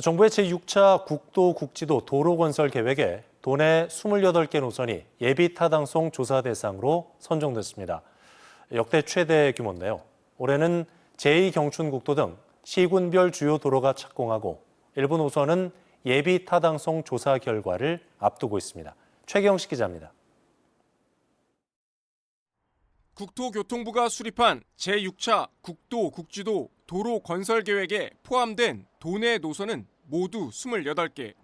정부의 제6차 국도 국지도 도로 건설 계획에 도내 28개 노선이 예비 타당성 조사 대상으로 선정됐습니다. 역대 최대 규모인데요. 올해는 제2경춘국도 등 시군별 주요 도로가 착공하고 일부 노선은 예비 타당성 조사 결과를 앞두고 있습니다. 최경식 기자입니다. 국토교통부가 수립한 제6차 국도 국지도 도로 건설 계획에 포함된 도내 노선은 모두 28개.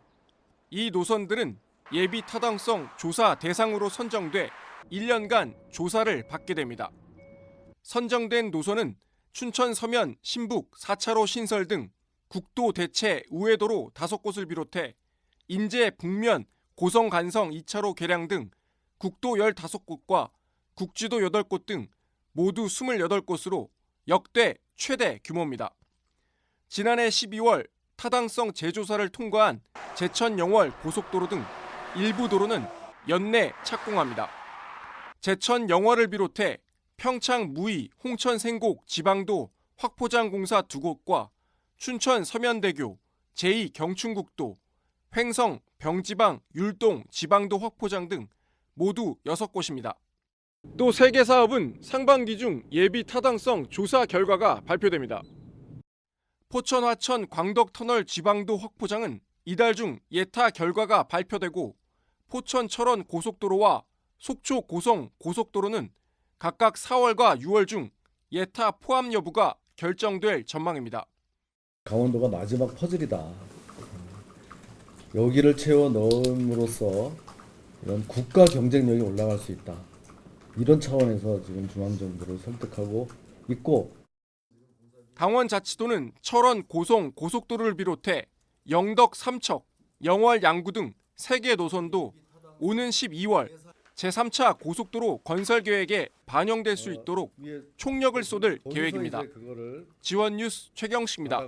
이 노선들은 예비 타당성 조사 대상으로 선정돼 1년간 조사를 받게 됩니다. 선정된 노선은 춘천 서면 신북 4차로 신설 등 국도 대체 우회도로 5곳을 비롯해 인제 북면 고성 간성 2차로 개량 등 국도 15곳과 국지도 8곳 등 모두 28곳으로 역대 최대 규모입니다. 지난해 12월 타당성 재조사를 통과한 제천 영월 고속도로 등 일부 도로는 연내 착공합니다. 제천 영월을 비롯해 평창 무의 홍천 생곡 지방도 확포장 공사 두 곳과 춘천 서면대교 제2 경춘국도 횡성 병지방 율동 지방도 확포장 등 모두 6곳입니다. 또 세 개 사업은 상반기 중 예비 타당성 조사 결과가 발표됩니다. 포천 화천 광덕 터널 지방도 확포장은 이달 중 예타 결과가 발표되고 포천 철원 고속도로와 속초 고성 고속도로는 각각 4월과 6월 중 예타 포함 여부가 결정될 전망입니다. 강원도가 마지막 퍼즐이다. 여기를 채워 넣음으로써 이런 국가 경쟁력이 올라갈 수 있다. 이런 차원에서 지금 중앙정부를 설득하고 있고 강원 자치도는 철원 고성 고속도로를 비롯해 영덕 삼척, 영월 양구 등세개 노선도 오는 12월 제3차 고속도로 건설 계획에 반영될 수 있도록 총력을 쏟을 계획입니다. 지원 뉴스 최경식입니다.